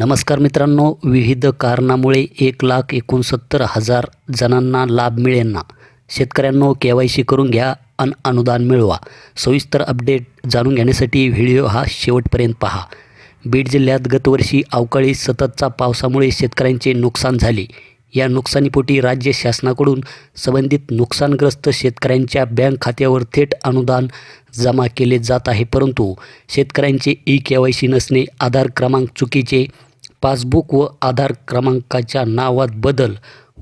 नमस्कार मित्रांनो विविध कारणामुळे एक लाख एकोणसत्तर हजार जणांना लाभ मिळेना. शेतकऱ्यांनो के वाय सी करून घ्या अन अनुदान मिळवा. सविस्तर अपडेट जाणून घेण्यासाठी व्हिडिओ हा शेवटपर्यंत पहा. बीड जिल्ह्यात गतवर्षी अवकाळी सततचा पावसामुळे शेतकऱ्यांचे नुकसान झाले. या नुकसानीपोटी राज्य शासनाकडून संबंधित नुकसानग्रस्त शेतकऱ्यांच्या बँक खात्यावर थेट अनुदान जमा केले जात आहे. परंतु शेतकऱ्यांचे ई के वाय सी नसणे आधार क्रमांक चुकीचे पासबुक व आधार क्रमांकाच्या नावात बदल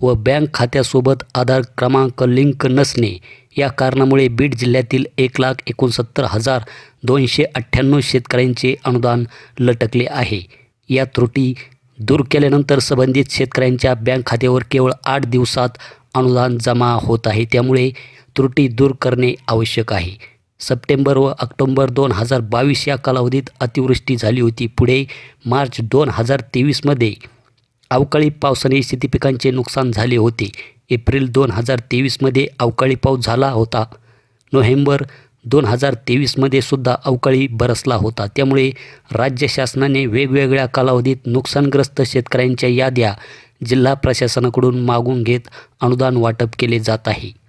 व बँक खात्यासोबत आधार क्रमांक लिंक नसणे या कारणामुळे बीड जिल्ह्यातील एक लाख एकोणसत्तर हजार दोनशे अठ्ठ्याण्णव शेतकऱ्यांचे अनुदान लटकले आहे. या त्रुटी दूर केल्यानंतर संबंधित शेतकऱ्यांच्या बँक खात्यावर केवळ आठ दिवसात अनुदान जमा होत आहे. त्यामुळे त्रुटी दूर करणे आवश्यक आहे. सप्टेंबर व ऑक्टोंबर दोन हजार बावीस या कालावधीत अतिवृष्टी झाली होती. पुढे मार्च दोन हजार तेवीसमध्ये अवकाळी पावसाने शेतीपिकांचे नुकसान झाले होते. एप्रिल दोन हजार तेवीसमध्ये अवकाळी पाऊस झाला होता. नोव्हेंबर दोन हजार तेवीसमध्ये सुद्धा अवकाळी बरसला होता. त्यामुळे राज्य शासनाने वेगवेगळ्या कालावधीत नुकसानग्रस्त शेतकऱ्यांच्या याद्या जिल्हा प्रशासनाकडून मागून घेत अनुदान वाटप केले जात आहे.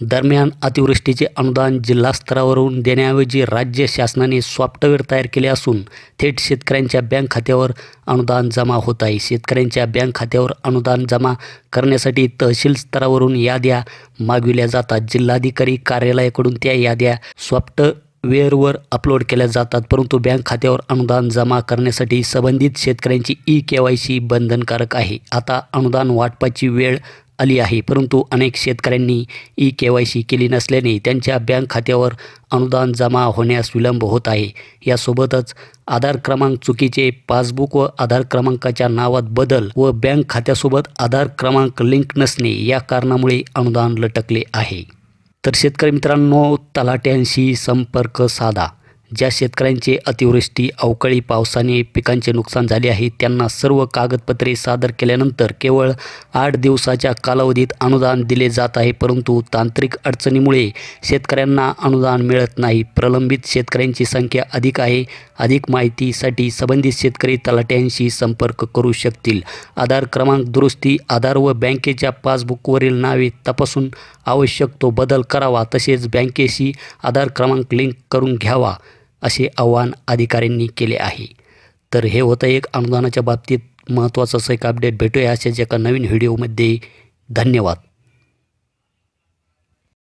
दरम्यान अतिवृष्टीचे अनुदान जिल्हा स्तरावरून देण्याऐवजी राज्य शासनाने सॉफ्टवेअर तयार केले असून थेट शेतकऱ्यांच्या बँक खात्यावर अनुदान जमा होत आहे. शेतकऱ्यांच्या बँक खात्यावर अनुदान जमा करण्यासाठी तहसील स्तरावरून याद्या मागविल्या जातात. जिल्हाधिकारी कार्यालयाकडून त्या याद्या सॉफ्टवेअरवर अपलोड केल्या जातात परंतु बँक खात्यावर अनुदान जमा करण्यासाठी संबंधित शेतकऱ्यांची ई के वाय सी बंधनकारक आहे. आता अनुदान वाटपाची वेळ आली आहे. परंतु अनेक शेतकऱ्यांनी ई के वाय सी केली नसल्याने त्यांच्या बँक खात्यावर अनुदान जमा होण्यास विलंब होत आहे. यासोबतच आधार क्रमांक चुकीचे पासबुक व आधार क्रमांकाच्या नावात बदल व बँक खात्यासोबत आधार क्रमांक लिंक नसणे या कारणामुळे अनुदान लटकले आहे. तर शेतकरी मित्रांनो तलाट्यांशी संपर्क साधा. ज्या शेतकऱ्यांचे अतिवृष्टी अवकाळी पावसाने पिकांचे नुकसान झाले आहे त्यांना सर्व कागदपत्रे सादर केल्यानंतर केवळ आठ दिवसाच्या कालावधीत अनुदान दिले जात आहे. परंतु तांत्रिक अडचणीमुळे शेतकऱ्यांना अनुदान मिळत नाही. प्रलंबित शेतकऱ्यांची संख्या अधिक आहे. अधिक माहितीसाठी संबंधित शेतकरी तलाट्यांशी संपर्क करू शकतील. आधार क्रमांक दुरुस्ती आधार व बँकेच्या पासबुकवरील नावे तपासून आवश्यक तो बदल करावा. तसेच बँकेशी आधार क्रमांक लिंक करून घ्यावा. असे आवाहन अधिकाऱ्यांनी केले आहे. तर हे होतं एक अनुदानाच्या बाबतीत महत्त्वाचं असं एक अपडेट भेटूया अशाच एका नवीन व्हिडिओमध्ये धन्यवाद.